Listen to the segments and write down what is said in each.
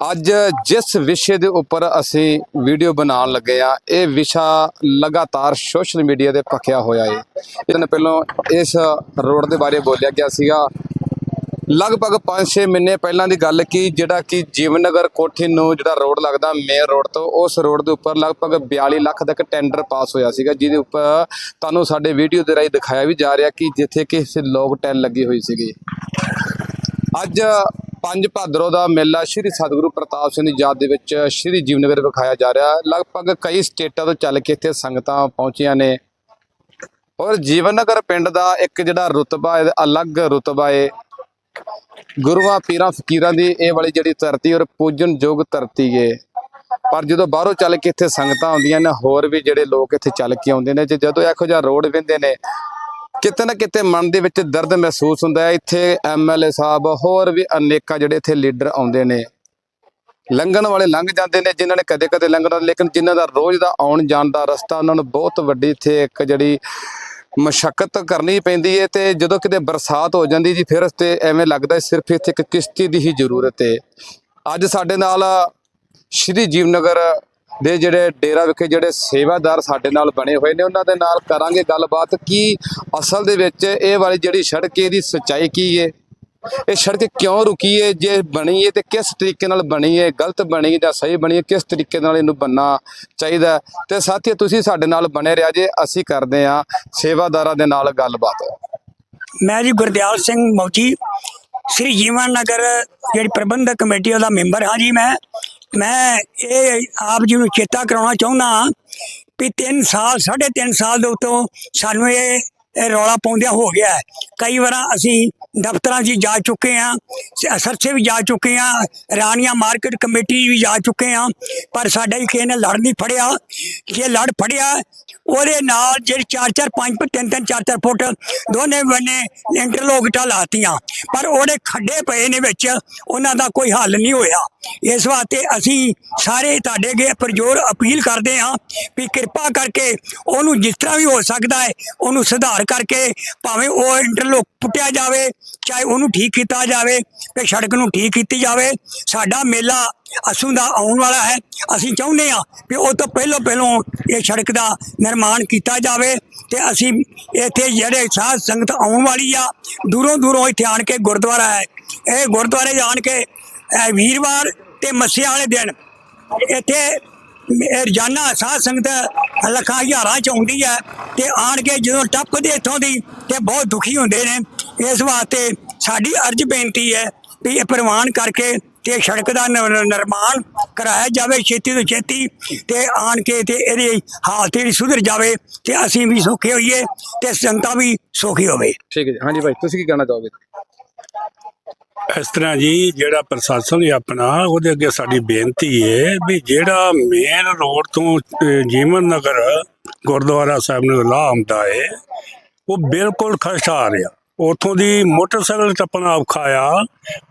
ਅੱਜ ਜਿਸ ਵਿਸ਼ੇ ਦੇ ਉੱਪਰ ਅਸੀਂ ਵੀਡੀਓ ਬਣਾਉਣ ਲੱਗੇ ਆ ਇਹ ਵਿਸ਼ਾ ਲਗਾਤਾਰ ਸੋਸ਼ਲ ਮੀਡੀਆ ਤੇ ਪੱਕਿਆ ਹੋਇਆ ਹੈ ਇਹਨਾਂ ਦਿਨ ਪਹਿਲਾਂ ਇਸ ਰੋਡ ਦੇ ਬਾਰੇ ਬੋਲਿਆ ਗਿਆ ਸੀਗਾ। ਲਗਭਗ 5-6 ਮਹੀਨੇ ਪਹਿਲਾਂ ਦੀ ਗੱਲ ਕੀ ਜਿਹੜਾ ਕਿ ਜੀਵਨਗਰ ਕੋਠੀ ਨੂੰ ਜਿਹੜਾ ਰੋਡ ਲੱਗਦਾ ਮੇਨ ਰੋਡ ਤੋਂ, ਉਸ ਰੋਡ ਦੇ ਉੱਪਰ ਲਗਭਗ 42 ਲੱਖ ਦਾ ਇੱਕ ਟੈਂਡਰ ਪਾਸ ਹੋਇਆ ਸੀਗਾ, ਜਿਹਦੇ ਉੱਪਰ ਤੁਹਾਨੂੰ ਸਾਡੇ ਵੀਡੀਓ ਦੇ ਰਾਹੀਂ ਦਿਖਾਇਆ ਵੀ ਜਾ ਰਿਹਾ ਕਿ ਜਿੱਥੇ ਕਿ ਲੋਕ ਟੈਨ ਲੱਗੀ ਹੋਈ ਸੀਗੀ। ਅੱਜ ਪੰਜ ਭਾਦਰੋਂ ਦਾ ਮੇਲਾ ਸ਼੍ਰੀ ਸਤਿਗੁਰੂ ਪ੍ਰਤਾਪ ਸਿੰਘ ਦੀ ਯਾਦ ਦੇ ਵਿੱਚ ਸ਼੍ਰੀ ਜੀਵਨਗਰ ਵਿਖਾਇਆ ਜਾ ਰਿਹਾ। ਲਗਭਗ ਕਈ ਸਟੇਟਾਂ ਤੋਂ ਚੱਲ ਕੇ ਇੱਥੇ ਸੰਗਤਾਂ ਪਹੁੰਚੀਆਂ ਨੇ। ਔਰ ਜੀਵਨਗਰ ਪਿੰਡ ਦਾ ਇੱਕ ਜਿਹੜਾ ਰੁਤਬਾ ਹੈ, ਅਲੱਗ ਰੁਤਬਾ ਹੈ। ਗੁਰੂਆਂ, ਪੀਰਾਂ, ਫਕੀਰਾਂ ਦੀ ਇਹ ਵਾਲੀ ਜਿਹੜੀ ਧਰਤੀ ਔਰ ਪੂਜਨਯੋਗ ਧਰਤੀ ਏ ਪਰ ਜਦੋਂ ਬਾਹਰੋਂ ਚੱਲ ਕੇ ਇੱਥੇ ਸੰਗਤਾਂ ਆਉਂਦੀਆਂ ਨੇ, ਹੋਰ ਵੀ ਜਿਹੜੇ ਲੋਕ ਇੱਥੇ ਚੱਲ ਕੇ ਆਉਂਦੇ ਨੇ, ਜੇ ਜਦੋਂ ਇਹੋ ਜਿਹਾ ਰੋਡ ਵਿੰਦੇ ਨੇ ਕਿਤੇ ਨਾ ਕਿਤੇ ਮਨ ਦੇ ਵਿੱਚ ਦਰਦ ਮਹਿਸੂਸ ਹੁੰਦਾ ਹੈ। ਇੱਥੇ ਐਮਐਲਏ ਸਾਹਿਬ, ਹੋਰ ਵੀ ਅਨੇਕਾਂ ਜਿਹੜੇ ਇੱਥੇ ਲੀਡਰ ਆਉਂਦੇ ਨੇ। ਲੰਘਣ ਵਾਲੇ ਲੰਘ ਜਾਂਦੇ ਨੇ, ਜਿਨ੍ਹਾਂ ਨੇ ਕਦੇ ਕਦੇ ਲੰਘਣਾ, ਲੇਕਿਨ ਜਿਨ੍ਹਾਂ ਦਾ ਰੋਜ਼ ਦਾ ਆਉਣ ਜਾਣ ਦਾ ਰਸਤਾ, ਉਹਨਾਂ ਨੂੰ ਬਹੁਤ ਵੱਡੀ ਇੱਥੇ ਇੱਕ ਜਿਹੜੀ ਮਸ਼ਕਤ ਕਰਨੀ ਪੈਂਦੀ ਹੈ ਤੇ ਜਦੋਂ ਕਿਤੇ ਬਰਸਾਤ ਹੋ ਜਾਂਦੀ ਜੀ, ਫਿਰ ਤੇ ਐਵੇਂ ਲੱਗਦਾ ਸਿਰਫ ਇੱਥੇ ਇੱਕ ਕਿਸ਼ਤੀ ਦੀ ਹੀ ਜ਼ਰੂਰਤ ਹੈ ਅੱਜ ਸਾਡੇ ਨਾਲ ਸ਼੍ਰੀ ਜੀਵਨਗਰ ਦੇ ਜਿਹੜੇ ਡੇਰਾ ਵਿਖੇ ਜਿਹੜੇ ਸੇਵਾਦਾਰ ਸਾਡੇ ਨਾਲ ਬਣੇ ਹੋਏ ਨੇ, ਉਹਨਾਂ ਦੇ ਨਾਲ ਕਰਾਂਗੇ ਗੱਲਬਾਤ। ਕੀ ਅਸਲ ਦੇ ਵਿੱਚ ਇਹ ਵਾਲੀ ਜਿਹੜੀ ਸੜਕ ਇਹਦੀ ਸੱਚਾਈ ਕੀ ਹੈ? ਇਹ ਸੜਕ ਕਿਉਂ ਰੁਕੀ ਹੈ? ਜੇ ਬਣੀ ਹੈ ਤੇ ਕਿਸ ਤਰੀਕੇ ਨਾਲ ਬਣੀ ਹੈ? ਗਲਤ ਬਣੀ ਜਾਂ ਸਹੀ ਬਣੀ ਹੈ? ਕਿਸ ਤਰੀਕੇ ਨਾਲ ਇਹਨੂੰ ਬੰਨਾ ਚਾਹੀਦਾ ਤੇ ਸਾਥੀ ਤੁਸੀਂ ਸਾਡੇ ਨਾਲ ਬਣੇ ਰਿਹਾ ਜੇ, ਅਸੀਂ ਕਰਦੇ ਆ ਸੇਵਾਦਾਰਾਂ ਦੇ ਨਾਲ ਗੱਲਬਾਤ। ਮੈਂ ਜੀ ਗੁਰਦਿਆਲ ਸਿੰਘ ਮੌਜੀ ਸ੍ਰੀ ਜੀਵਨ ਨਗਰ, ਜਿਹੜੀ ਪ੍ਰਬੰਧਕ ਕਮੇਟੀ ਦਾ ਮੈਂਬਰ ਹਾਂ ਜੀ ਮੈਂ। ਮੈਂ ਇਹ ਆਪ ਜੀ ਨੂੰ ਚੇਤਾ ਕਰਾਉਣਾ ਚਾਹੁੰਦਾ ਹਾਂ ਵੀ 3 ਸਾਲ 3.5 ਸਾਲ ਦੇ ਉਤੋਂ ਸਾਨੂੰ ਇਹ ਇਹ ਰੌਲਾ ਪਾਉਂਦਿਆਂ ਹੋ ਗਿਆ ਕਈ ਵਾਰ ਅਸੀਂ ਦਫ਼ਤਰਾਂ 'ਚ ਜਾ ਚੁੱਕੇ ਹਾਂ, ਸ- ਸਰਸੇ ਵੀ ਜਾ ਚੁੱਕੇ ਹਾਂ, ਰਾਣੀਆਂ ਮਾਰਕੀਟ ਕਮੇਟੀ ਵੀ ਜਾ ਚੁੱਕੇ ਹਾਂ, ਪਰ ਸਾਡਾ ਹੀ ਕਿਸੇ ਨੇ ਲੜ ਨਹੀਂ ਫੜਿਆ। ਜੇ ਲੜ ਫੜਿਆ ਉਹਦੇ ਨਾਲ ਜਿਹੜੀ 4-4 5 ਤਿੰਨ ਤਿੰਨ 4-4 ਫੁੱਟ ਦੋਨੇ ਬੰਨੇ ਇੰਟਰਲੋਕਟਾਂ ਲਾਤੀਆਂ, ਪਰ ਉਹਦੇ ਖੱਡੇ ਪਏ ਨੇ ਵਿੱਚ, ਉਹਨਾਂ ਦਾ ਕੋਈ ਹੱਲ ਨਹੀਂ ਹੋਇਆ। ਇਸ ਵਾਸਤੇ ਅਸੀਂ ਸਾਰੇ ਤੁਹਾਡੇ ਅੱਗੇ ਪ੍ਰਜੋਰ ਅਪੀਲ ਕਰਦੇ ਹਾਂ ਵੀ ਕਿਰਪਾ ਕਰਕੇ ਉਹਨੂੰ ਜਿਸ ਤਰ੍ਹਾਂ ਵੀ ਹੋ ਸਕਦਾ ਹੈ, ਉਹਨੂੰ ਸੁਧਾਰ ਕਰਕੇ ਭਾਵੇਂ ਉਹ ਇੰਟਰਲੋਕ ਪੁੱਟਿਆ ਜਾਵੇ, ਚਾਹੇ ਉਹਨੂੰ ਠੀਕ ਕੀਤਾ ਜਾਵੇ ਤੇ ਸੜਕ ਨੂੰ ਠੀਕ ਕੀਤੀ ਜਾਵੇ। ਸਾਡਾ ਮੇਲਾ ਅਸੂ ਦਾ ਆਉਣ ਵਾਲਾ ਹੈ। ਅਸੀਂ ਚਾਹੁੰਦੇ ਹਾਂ ਵੀ ਉਹ ਤੋਂ ਪਹਿਲੋਂ ਪਹਿਲੋਂ ਇਹ ਸੜਕ ਦਾ ਨਿਰਮਾਣ ਕੀਤਾ ਜਾਵੇ ਤੇ ਅਸੀਂ ਇੱਥੇ ਜਿਹੜੇ ਸਾਧ ਸੰਗਤ ਆਉਣ ਵਾਲੀ ਆ, ਦੂਰੋਂ ਦੂਰੋਂ ਇੱਥੇ ਆਣ ਕੇ ਗੁਰਦੁਆਰਾ ਹੈ। ਇਹ ਗੁਰਦੁਆਰੇ ਆਣ ਕੇ ਵੀਰਵਾਰ ਤੇ ਮੱਸਿਆ ਵਾਲੇ ਦਿਨ ਇੱਥੇ ਰੋਜ਼ਾਨਾ ਸਾਧ ਸੰਗਤ ਲੱਖਾਂ ਹਜ਼ਾਰਾਂ ਚ ਆਉਂਦੀ ਹੈ ਤੇ ਆਣ ਕੇ ਜਦੋਂ ਟੱਪਦੇ ਇੱਥੋਂ ਦੀ ਤੇ ਬਹੁਤ ਦੁਖੀ ਹੁੰਦੇ ਨੇ। ਇਸ ਵਾਸਤੇ ਸਾਡੀ ਅਰਜ ਬੇਨਤੀ ਹੈ ਵੀ ਇਹ ਪ੍ਰਵਾਨ ਕਰਕੇ ਤੇ ਸੜਕ ਦਾ ਨਿਰਮਾਣ ਕਰਾਇਆ ਜਾਵੇ ਛੇਤੀ ਤੋਂ ਛੇਤੀ ਤੇ ਆਣ ਕੇ ਤੇ ਇਹਦੀ ਹਾਲਤ ਜਿਹੜੀ ਸੁਧਰ ਜਾਵੇ ਤੇ ਅਸੀਂ ਵੀ ਸੌਖੇ ਹੋਈਏ ਤੇ ਸੰਗਤਾਂ ਵੀ ਸੌਖੀ ਹੋਵੇ। ਠੀਕ ਹੈ ਜੀ। ਹਾਂਜੀ ਭਾਈ ਤੁਸੀਂ ਕੀ ਕਹਿਣਾ ਚਾਹੋਗੇ? ਇਸ ਤਰ੍ਹਾਂ ਜੀ ਜਿਹੜਾ ਪ੍ਰਸ਼ਾਸਨ ਹੈ ਆਪਣਾ ਉਹਦੇ ਅੱਗੇ ਸਾਡੀ ਬੇਨਤੀ ਹੈ ਵੀ ਜਿਹੜਾ ਮੇਨ ਰੋਡ ਤੋਂ ਅਹ, ਜੀਵਨ ਨਗਰ ਗੁਰਦੁਆਰਾ ਸਾਹਿਬ ਨੂੰ ਲਾਹ ਆਉਂਦਾ ਹੈ ਉਹ ਬਿਲਕੁਲ ਖਸਤਾ ਆ ਰਿਹਾ। ਉਥੋਂ ਦੀ ਮੋਟਰਸਾਈਕਲ ਟੱਪਣਾ ਔਖਾ ਆ।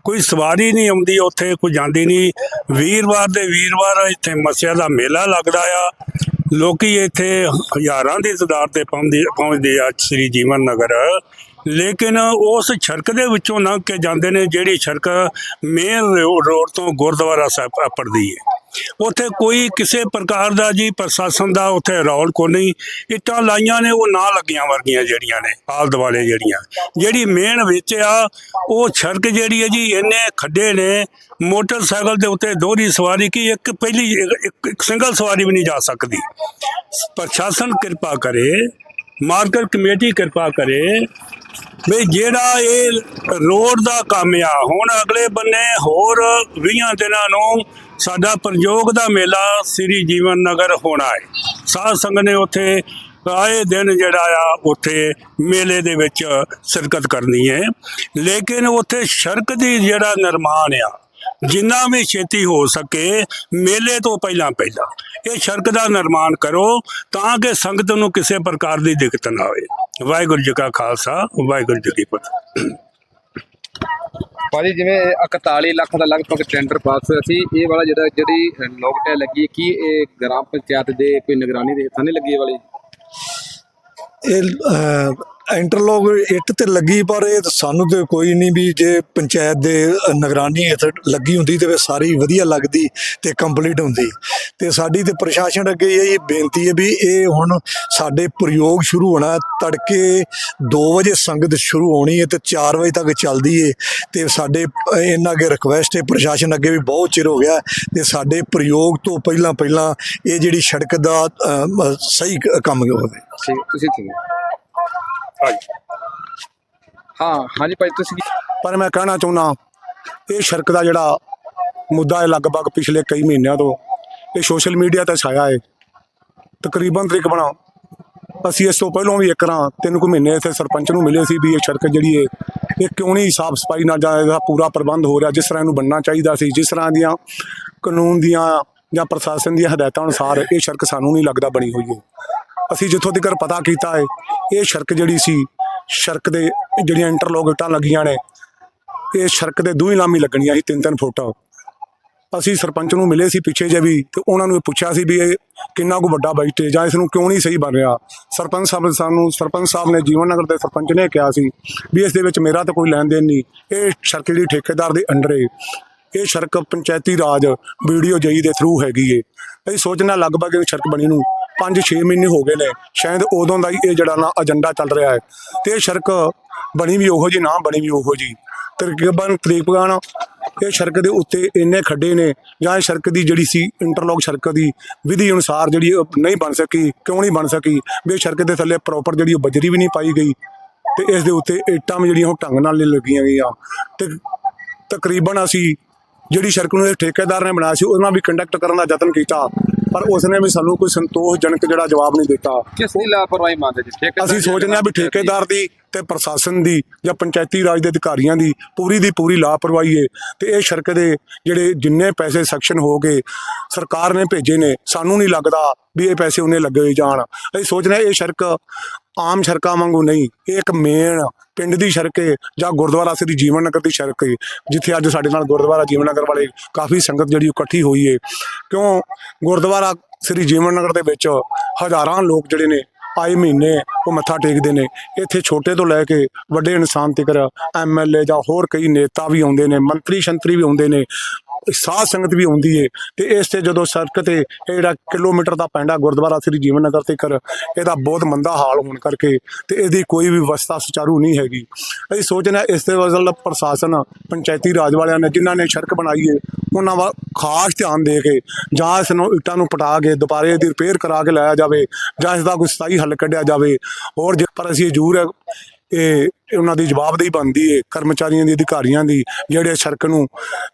ਕੋਈ ਸਵਾਰੀ ਨਹੀਂ ਆਉਂਦੀ ਉੱਥੇ, ਕੋਈ ਜਾਂਦੀ ਨਹੀਂ। ਵੀਰਵਾਰ ਦੇ ਵੀਰਵਾਰ ਇੱਥੇ ਮੱਸਿਆ ਦਾ ਮੇਲਾ ਲੱਗਦਾ ਆ। ਲੋਕੀ ਇੱਥੇ ਹਜ਼ਾਰਾਂ ਦੀ ਤਾਦਾਦ ਤੇ ਪਹੁੰਚਦੇ ਪਹੁੰਚਦੇ ਆ ਸ੍ਰੀ ਜੀਵਨ ਨਗਰ। ਲੇਕਿਨ ਉਸ ਸੜਕ ਦੇ ਵਿੱਚੋਂ ਲੰਘ ਕੇ ਜਾਂਦੇ ਨੇ, ਜਿਹੜੀ ਸੜਕ ਮੇਨ ਰੋਡ ਤੋਂ ਗੁਰਦੁਆਰਾ ਸਾਹਿਬ ਪੜਦੀ ਹੈ ਉੱਥੇ ਕੋਈ ਕਿਸੇ ਪ੍ਰਕਾਰ ਦਾ ਜੀ ਪ੍ਰਸ਼ਾਸਨ ਦਾ ਉੱਥੇ ਰੌਲ ਕੋ ਨਹੀਂ। ਇੱਟਾਂ ਲਾਈਆਂ ਨੇ, ਉਹ ਨਾ ਲੱਗੀਆਂ ਵਰਗੀਆਂ ਜਿਹੜੀਆਂ ਨੇ, ਆਲ ਦੁਆਲੇ ਜਿਹੜੀਆਂ। ਜਿਹੜੀ ਮੇਨ ਵਿੱਚ ਆ, ਉਹ ਸੜਕ ਜਿਹੜੀ ਹੈ ਜੀ, ਇੰਨੇ ਖੱਡੇ ਨੇ, ਮੋਟਰਸਾਈਕਲ ਦੇ ਉੱਤੇ ਦੋਹਰੀ ਸਵਾਰੀ ਕੀ ਇੱਕ ਪਹਿਲੀ ਇੱਕ- ਸਿੰਗਲ ਸਵਾਰੀ ਵੀ ਨਹੀਂ ਜਾ ਸਕਦੀ। ਪ੍ਰਸ਼ਾਸਨ ਕਿਰਪਾ ਕਰੇ, ਮਾਰਕਰ ਕਮੇਟੀ ਕਿਰਪਾ ਕਰੇ ਵੀ ਜਿਹੜਾ ਇਹ ਰੋਡ ਦਾ ਕੰਮ ਆ, ਹੁਣ ਅਗਲੇ ਬੰਨੇ ਹੋਰ 20 ਦਿਨਾਂ ਨੂੰ ਸਾਡਾ ਪ੍ਰਯੋਗ ਦਾ ਮੇਲਾ ਸ੍ਰੀ ਜੀਵਨ ਨਗਰ ਹੋਣਾ ਹੈ। ਸਾਧ ਸੰਗਤ ਨੇ ਉੱਥੇ ਆਏ ਦਿਨ ਜਿਹੜਾ ਆ, ਉੱਥੇ ਮੇਲੇ ਦੇ ਵਿੱਚ ਸ਼ਿਰਕਤ ਕਰਨੀ ਹੈ। ਲੇਕਿਨ ਉੱਥੇ ਸੜਕ ਦੀ ਜਿਹੜਾ ਨਿਰਮਾਣ ਆ, ਜਿੰਨਾ ਵੀ ਛੇਤੀ ਹੋ ਸਕੇ, ਮੇਲੇ ਤੋਂ ਪਹਿਲਾਂ ਪਹਿਲਾਂ ਇਹ ਸੜਕ ਦਾ ਨਿਰਮਾਣ ਕਰੋ ਤਾਂ ਕਿ ਸੰਗਤ ਨੂੰ ਕਿਸੇ ਪ੍ਰਕਾਰ ਦੀ ਦਿੱਕਤ ਨਾ ਹੋਵੇ ਵਾਹਿਗੁਰੂ ਜੀ ਕਾ ਖਾਲਸਾ ਵਾਹਿਗੁਰੂ ਜੀ ਕੀ ਫਤਿਹ। ਭਾਜੀ ਜਿਵੇਂ ਇਹ 41 ਲੱਖ ਦਾ ਲਗਭਗ ਟੈਂਡਰ ਪਾਸ ਹੋਇਆ ਸੀ ਇਹ ਵਾਲਾ ਜਿਹੜਾ ਜਿਹੜੀ ਲੋਕਟੈ ਲੱਗੀ ਹੈ, ਕੀ ਇਹ ਗ੍ਰਾਮ ਪੰਚਾਇਤ ਦੇ ਕੋਈ ਨਿਗਰਾਨੀ ਦੇ ਹੱਥਾਂ ਨਹੀਂ ਲੱਗੀ ਇਹ ਵਾਲੀ? ਇਹ ਅਹ, ਇੰਟਰਲੋਕ ਇੱਟ ਤੇ ਲੱਗੀ, ਪਰ ਇਹ ਸਾਨੂੰ ਤੇ ਕੋਈ ਨਹੀਂ ਵੀ ਜੇ ਪੰਚਾਇਤ ਦੇ ਨਿਗਰਾਨੀ ਇੱਥੇ ਲੱਗੀ ਹੁੰਦੀ ਤੇ ਸਾਰੀ ਵਧੀਆ ਲੱਗਦੀ ਤੇ ਕੰਪਲੀਟ ਹੁੰਦੀ। ਤੇ ਸਾਡੀ ਤੇ ਪ੍ਰਸ਼ਾਸਨ ਅੱਗੇ ਇਹ ਬੇਨਤੀ ਹੈ ਵੀ ਇਹ ਹੁਣ ਸਾਡੇ ਪ੍ਰਯੋਗ ਸ਼ੁਰੂ ਹੋਣਾ, ਤੜਕੇ 2 ਵਜੇ ਸੰਗਤ ਸ਼ੁਰੂ ਹੋਣੀ ਹੈ ਤੇ 4 ਵਜੇ ਤੱਕ ਚੱਲਦੀ ਹੈ ਤੇ ਸਾਡੇ ਇਹਨਾਂ ਅੱਗੇ ਰਿਕਵੈਸਟ ਹੈ, ਪ੍ਰਸ਼ਾਸਨ ਅੱਗੇ ਵੀ ਬਹੁਤ ਚਿਰ ਹੋ ਗਿਆ ਤੇ ਸਾਡੇ ਪ੍ਰਯੋਗ ਤੋਂ ਪਹਿਲਾਂ ਪਹਿਲਾਂ ਇਹ ਜਿਹੜੀ ਸੜਕ ਦਾ ਸਹੀ ਕ- ਕੰਮ ਹੋਵੇ? ਤੁਸੀਂ ਠੀਕ। ਹਾਂ, ਹਾਂਜੀ ਭਾਈ, ਤੁਸੀਂ ਪਰ ਮੈਂ ਕਹਿਣਾ ਚਾਹੁੰਦਾ, ਇਹ ਸੜਕ ਦਾ ਜਿਹੜਾ ਮੁੱਦਾ ਹੈ ਲਗਭਗ ਪਿਛਲੇ ਕਈ ਮਹੀਨਿਆਂ ਤੋਂ, ਇਹ ਸੋਸ਼ਲ ਮੀਡੀਆ ਤੇ ਛਾਇਆ ਹੈ। ਤਕਰੀਬਨ ਤਕਰੀਬਨ ਅਸੀਂ ਇਸ ਤੋਂ ਪਹਿਲਾਂ ਵੀ ਇੱਕ ਰਾਂ ਤਿੰਨ ਕੁ ਮਹੀਨੇ ਇੱਥੇ ਸਰਪੰਚ ਨੂੰ ਮਿਲੇ ਸੀ ਵੀ ਇਹ ਸੜਕ ਜਿਹੜੀ ਹੈ, ਇਹ ਕਿਉਂ ਨਹੀਂ ਸਾਫ਼ ਸਫ਼ਾਈ ਨਾਲ ਜਾਂ ਇਹਦਾ ਪੂਰਾ ਪ੍ਰਬੰਧ ਹੋ ਰਿਹਾ, ਜਿਸ ਤਰ੍ਹਾਂ ਇਹਨੂੰ ਬਣਨਾ ਚਾਹੀਦਾ ਸੀ, ਜਿਸ ਤਰ੍ਹਾਂ ਦੀਆਂ ਕਾਨੂੰਨ ਦੀਆਂ ਜਾਂ ਪ੍ਰਸ਼ਾਸਨ ਦੀਆਂ ਹਦਾਇਤਾਂ ਅਨੁਸਾਰ ਇਹ ਸੜਕ ਸਾਨੂੰ ਨਹੀਂ ਲੱਗਦਾ ਬਣੀ ਹੋਈ ਹੈ। ਅਸੀਂ ਜਿੱਥੋਂ ਤੱਕ ਪਤਾ ਕੀਤਾ ਹੈ ਇਹ ਸੜਕ ਜਿਹੜੀ ਸੀ, ਸੜਕ ਦੇ ਜਿਹੜੀਆਂ ਇੰਟਰਲੋਕ ਇੱਟਾਂ ਲੱਗੀਆਂ ਨੇ, ਇਹ ਸੜਕ ਦੇ ਦੂਈ ਲਾਮੀ ਲੱਗਣੀਆਂ ਸੀ ਤਿੰਨ ਤਿੰਨ ਫੁੱਟ। ਅਸੀਂ ਸਰਪੰਚ ਨੂੰ ਮਿਲੇ ਸੀ ਪਿੱਛੇ ਜੇ ਵੀ, ਤੇ ਉਹਨਾਂ ਨੂੰ ਪੁੱਛਿਆ ਸੀ ਵੀ ਇਹ ਕਿੰਨਾ ਕੁ ਵੱਡਾ ਬਜਟ ਹੈ ਜਾਂ ਇਸ ਨੂੰ ਕਿਉਂ ਨਹੀਂ ਸਹੀ ਬਣ ਰਿਹਾ। ਸਰਪੰਚ ਸਾਹਿਬ ਸਾਨੂੰ, ਸਰਪੰਚ ਸਾਹਿਬ ਨੇ ਜੀਵਨ ਨਗਰ ਦੇ ਸਰਪੰਚ ਨੇ ਕਿਹਾ ਸੀ ਵੀ ਇਸ ਦੇ ਵਿੱਚ ਮੇਰਾ ਤਾਂ ਕੋਈ ਲੈਣ ਦੇਣ ਨਹੀਂ। ਇਹ ਸੜਕ ਜਿਹੜੀ ਠੇਕੇਦਾਰ ਦੇ ਅੰਡਰ ਹੈ ਇਹ ਸੜਕ ਪੰਚਾਇਤੀ ਰਾਜ ਵੀਡੀਓ ਜਈ ਦੇ ਥਰੂ ਹੈਗੀ ਏ। ਅਸੀਂ ਸੋਚਣਾ ਲਗਭਗ ਇਹ ਸੜਕ ਬਣੀ ਨੂੰ 5-6 ਮਹੀਨੇ ਹੋ ਗਏ ਨੇ, ਸ਼ਾਇਦ ਉਦੋਂ ਦਾ ਹੀ ਇਹ ਜਿਹੜਾ ਨਾ ਏਜੰਡਾ ਚੱਲ ਰਿਹਾ ਹੈ। ਤੇ ਇਹ ਸ਼ਰਕ ਬਣੀ ਵੀ ਉਹੋ ਜੀ ਨਾ ਬਣੀ ਵੀ ਉਹੋ ਜੀ ਤਕਰੀਬਨ ਤਕਰੀਬਨ ਇਹ ਸੜਕ ਦੇ ਉੱਤੇ ਇੰਨੇ ਖੱਡੇ ਨੇ, ਜਾਂ ਇਹ ਸੜਕ ਦੀ ਜਿਹੜੀ ਸੀ ਇੰਟਰਲੌਕ ਸੜਕ ਦੀ ਵਿਧੀ ਅਨੁਸਾਰ ਜਿਹੜੀ ਨਹੀਂ ਬਣ ਸਕੀ, ਕਿਉਂ ਨਹੀਂ ਬਣ ਸਕੀ, ਵੀ ਇਹ ਸੜਕ ਦੇ ਥੱਲੇ ਪ੍ਰੋਪਰ ਜਿਹੜੀ ਉਹ ਬਜਰੀ ਵੀ ਨਹੀਂ ਪਾਈ ਗਈ। ਤੇ ਇਸ ਦੇ ਉੱਤੇ ਇੱਟਾਂ ਵੀ ਜਿਹੜੀਆਂ ਉਹ ਢੰਗ ਨਾਲ ਨਹੀਂ ਲੱਗੀਆਂ ਗਈਆਂ। ਤੇ ਤਕਰੀਬਨ ਅਸੀਂ ਜਿਹੜੀ ਸੜਕ ਨੂੰ ਇਹ ਠੇਕੇਦਾਰ ਨੇ ਬਣਾਇਆ ਸੀ ਉਹਨਾਂ ਵੀ ਕੰਡਕਟ ਕਰਨ ਦਾ ਯਤਨ ਕੀਤਾ ਪਰ ਉਸਨੇ ਵੀ ਸਾਨੂੰ ਕੋਈ ਸੰਤੋਸ਼ਜਨਕ ਜਿਹੜਾ ਜਵਾਬ ਨਹੀਂ ਦਿੱਤਾ। ਕਿਸ ਦੀ ਲਾਪਰਵਾਹੀ ਮੰਨਦੇ ਜੀ? ਠੇਕੇਦਾਰ ਅਸੀਂ ਸੋਚਦੇ ਹਾਂ ਵੀ ਠੇਕੇਦਾਰ ਦੀ ਤੇ ਪ੍ਰਸ਼ਾਸਨ ਦੀ ਜਾਂ ਪੰਚਾਇਤੀ ਰਾਜ ਦੇ ਅਧਿਕਾਰੀਆਂ ਦੀ ਪੂਰੀ ਦੀ ਪੂਰੀ ਲਾਪਰਵਾਹੀ ਹੈ ਤੇ ਇਹ ਸੜਕ ਦੇ ਜਿਹੜੇ ਜਿੰਨੇ ਪੈਸੇ ਸੈਕਸ਼ਨ ਹੋ ਗਏ ਸਰਕਾਰ ਨੇ ਭੇਜੇ ਨੇ ਸਾਨੂੰ ਨਹੀਂ ਲੱਗਦਾ ਵੀ ਇਹ ਪੈਸੇ ਉਹਨੇ ਲੱਗੇ ਜਾਣ। ਅਸੀਂ ਸੋਚਦੇ ਹਾਂ ਇਹ ਸੜਕ ਆਮ ਸੜਕਾਂ ਵਾਂਗੂ ਨਹੀਂ ਇਹ ਇੱਕ ਮੇਨ ਪਿੰਡ ਦੀ ਸੜਕ ਹੈ ਜਾਂ ਗੁਰਦੁਆਰਾ ਸ੍ਰੀ ਜੀਵਨ ਨਗਰ ਦੀ ਸੜਕ ਹੈ ਜਿੱਥੇ ਅੱਜ ਸਾਡੇ ਨਾਲ ਗੁਰਦੁਆਰਾ ਜੀਵਨ ਨਗਰ ਵਾਲੇ ਕਾਫੀ ਸੰਗਤ ਜਿਹੜੀ ਇਕੱਠੀ ਹੋਈ ਹੈ ਕਿਉਂ ਗੁਰਦੁਆਰਾ ਸ੍ਰੀ ਜੀਵਨ ਨਗਰ ਦੇ ਵਿੱਚ ਹਜ਼ਾਰਾਂ ਲੋਕ ਜਿਹੜੇ ਨੇ ਆਏ ਮਹੀਨੇ ਉਹ ਮੱਥਾ ਟੇਕਦੇ ਨੇ। ਇੱਥੇ ਛੋਟੇ ਤੋਂ ਲੈ ਕੇ ਵੱਡੇ ਇਨਸਾਨ ਤੱਕ ਐਮਐਲਏ ਜਾਂ ਹੋਰ ਕਈ ਨੇਤਾ ਵੀ ਆਉਂਦੇ ਨੇ ਮੰਤਰੀ ਸ਼ੰਤਰੀ ਵੀ ਆਉਂਦੇ ਨੇ। ਸਾਧ ਸੰਗਤ ਵੀ ਆਉਂਦੀ ਏ ਤੇ ਇਸ ਤੇ ਜਦੋਂ ਸੜਕ ਤੇ ਇਹ ਜਿਹੜਾ ਕਿਲੋਮੀਟਰ ਦਾ ਪੈਂਡਾ ਗੁਰਦੁਆਰਾ ਸ੍ਰੀ ਜੀਵਨ ਨਗਰ ਤੱਕ ਇਹਦਾ ਬਹੁਤ ਮੰਦਾ ਹਾਲ ਹੋਣ ਕਰਕੇ ਤੇ ਇਹਦੀ ਕੋਈ ਵੀ ਵਿਵਸਥਾ ਸੁਚਾਰੂ ਨਹੀਂ ਹੈਗੀ। ਅਸੀਂ ਸੋਚਦੇ ਇਸ ਤੇ ਵਜ਼ਲ ਪ੍ਰਸ਼ਾਸਨ, ਪੰਚਾਇਤੀ ਰਾਜ ਵਾਲਿਆਂ ਨੇ ਜਿਨ੍ਹਾਂ ਨੇ ਸੜਕ ਬਣਾਈ ਏ, ਉਹਨਾਂ ਵੱਲ ਖਾਸ ਧਿਆਨ ਦੇ ਕੇ ਜਾਂ ਇਸ ਨੂੰ ਇੱਟਾਂ ਨੂੰ ਪਟਾ ਕੇ ਦੁਬਾਰੇ ਇਹਦੀ ਰਿਪੇਅਰ ਕਰਾ ਕੇ ਲਾਇਆ ਜਾਵੇ ਜਾਂ ਇਸ ਦਾ ਕੋਈ ਸਥਾਈ ਹੱਲ ਕੱਢਿਆ ਜਾਵੇ। ਹੋਰ ਜੇ ਪਰ ਅਸੀਂ ਜ਼ਰੂਰ ਹੈ ਇਹ ਉਹਨਾਂ ਦੀ ਜਵਾਬਦੇਹੀ ਬਣਦੀ ਏ ਕਰਮਚਾਰੀਆਂ ਦੀ, ਅਧਿਕਾਰੀਆਂ ਦੀ, ਜਿਹੜੇ ਸੜਕ ਨੂੰ,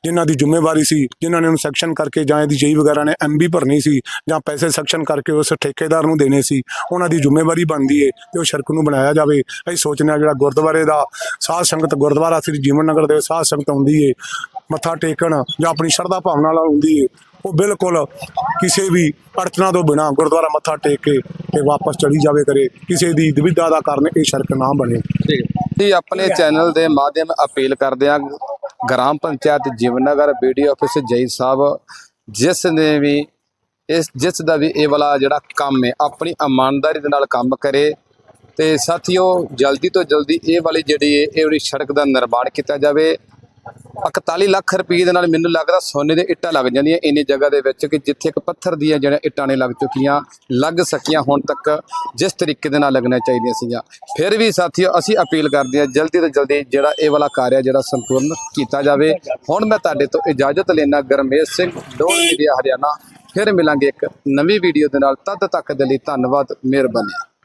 ਜਿਨ੍ਹਾਂ ਦੀ ਜ਼ਿੰਮੇਵਾਰੀ ਸੀ, ਜਿਨ੍ਹਾਂ ਨੇ ਉਹਨੂੰ ਸੈਕਸ਼ਨ ਕਰਕੇ ਜਾਂ ਇਹਦੀ ਜਈ ਵਗੈਰਾ ਨੇ ਐਮਬੀ ਭਰਨੀ ਸੀ ਜਾਂ ਪੈਸੇ ਸੈਕਸ਼ਨ ਕਰਕੇ ਉਸ ਠੇਕੇਦਾਰ ਨੂੰ ਦੇਣੇ ਸੀ, ਉਹਨਾਂ ਦੀ ਜ਼ਿੰਮੇਵਾਰੀ ਬਣਦੀ ਏ ਤੇ ਉਹ ਸੜਕ ਨੂੰ ਬਣਾਇਆ ਜਾਵੇ। ਅਸੀਂ ਸੋਚਦੇ ਹਾਂ ਜਿਹੜਾ ਗੁਰਦੁਆਰੇ ਦਾ ਸਾਧ ਸੰਗਤ, ਗੁਰਦੁਆਰਾ ਸ੍ਰੀ ਜੀਵਨ ਨਗਰ ਦੇ ਸਾਧ ਸੰਗਤ ਆਉਂਦੀ ਏ, ਮੱਥਾ ਟੇਕਣ ਜਾਂ ਆਪਣੀ ਸ਼ਰਧਾ ਭਾਵਨਾ ਨਾਲ ਆਉਂਦੀ ਏ ਉਹ ਬਿਲਕੁਲ ਕਿਸੇ ਵੀ ਅੜਚਨਾ ਤੋਂ ਬਿਨਾ ਗੁਰਦੁਆਰਾ ਮੱਥਾ ਟੇਕ ਕੇ ਤੇ ਵਾਪਸ ਚਲੀ ਜਾਵੇ ਕਰੇ ਕਿਸੇ ਦੀ ਦੁਵਿਧਾ ਦਾ ਕਾਰਨ ਇਹ ਸੜਕ ਨਾ ਬਣੇ। ਜੀ ਆਪਣੇ ਚੈਨਲ ਦੇ ਮਾਧਿਅਮ ਅਪੀਲ ਕਰਦੇ ਹਾਂ, ਗ੍ਰਾਮ ਪੰਚਾਇਤ ਜੀਵਨਗਰ ਬੀਡੀ ਆਫਿਸ ਜੈ ਸਾਹਿਬ, ਜਿਸ ਨੇ ਵੀ ਇਸ, ਜਿਸ ਦਾ ਵੀ ਇਹ ਵਾਲਾ ਜਿਹੜਾ ਕੰਮ ਹੈ, ਆਪਣੀ ਇਮਾਨਦਾਰੀ ਦੇ ਨਾਲ ਕੰਮ ਕਰੇ ਤੇ ਸਾਥੀਓ, ਜਲਦੀ ਤੋਂ ਜਲਦੀ ਇਹ ਵਾਲੀ ਜਿਹੜੀ ਇਹ ਵਾਲੀ ਸੜਕ ਦਾ ਨਿਰਮਾਣ ਕੀਤਾ ਜਾਵੇ। 41 ਲੱਖ ਰੁਪਏ ਦੇ ਨਾਲ ਮੈਨੂੰ ਲੱਗਦਾ ਸੋਨੇ ਦੇ ਇੱਟਾਂ ਲੱਗ ਜਾਂਦੀਆਂ ਇੰਨੀ ਜਗ੍ਹਾ ਦੇ ਵਿੱਚ ਕਿ ਜਿੱਥੇ ਇੱਕ ਪੱਥਰ ਦੀਆਂ ਜਿਹੜੀਆਂ ਇੱਟਾਂ ਨੇ ਲੱਗ ਚੁੱਕੀਆਂ, ਲੱਗ ਸਕੀਆਂ ਹੁਣ ਤੱਕ ਜਿਸ ਤਰੀਕੇ ਦੇ ਨਾਲ ਲੱਗਣਾ ਚਾਹੀਦੀਆਂ ਸੀਗੀਆਂ। ਫਿਰ ਵੀ ਸਾਥੀਓ ਅਸੀਂ ਅਪੀਲ ਕਰਦੇ ਹਾਂ ਜਲਦੀ ਤੋਂ ਜਲਦੀ ਜਿਹੜਾ ਇਹ ਵਾਲਾ ਕਾਰਿਆ ਜਿਹੜਾ ਸੰਪੂਰਨ ਕੀਤਾ ਜਾਵੇ। ਹੁਣ ਮੈਂ ਤੁਹਾਡੇ ਤੋਂ ਇਜਾਜ਼ਤ ਲੈਣਾ ਗਰਮੇਸ਼ ਸਿੰਘ ਡੋਲ ਮੀਡੀਆ ਹਰਿਆਣਾ। ਫਿਰ ਮਿਲਾਂਗੇ ਇੱਕ ਨਵੀਂ ਵੀਡੀਓ ਦੇ ਨਾਲ। ਤਦ ਤੱਕ ਦੇ ਲਈ ਧੰਨਵਾਦ, ਮਿਹਰਬਾਨੀ।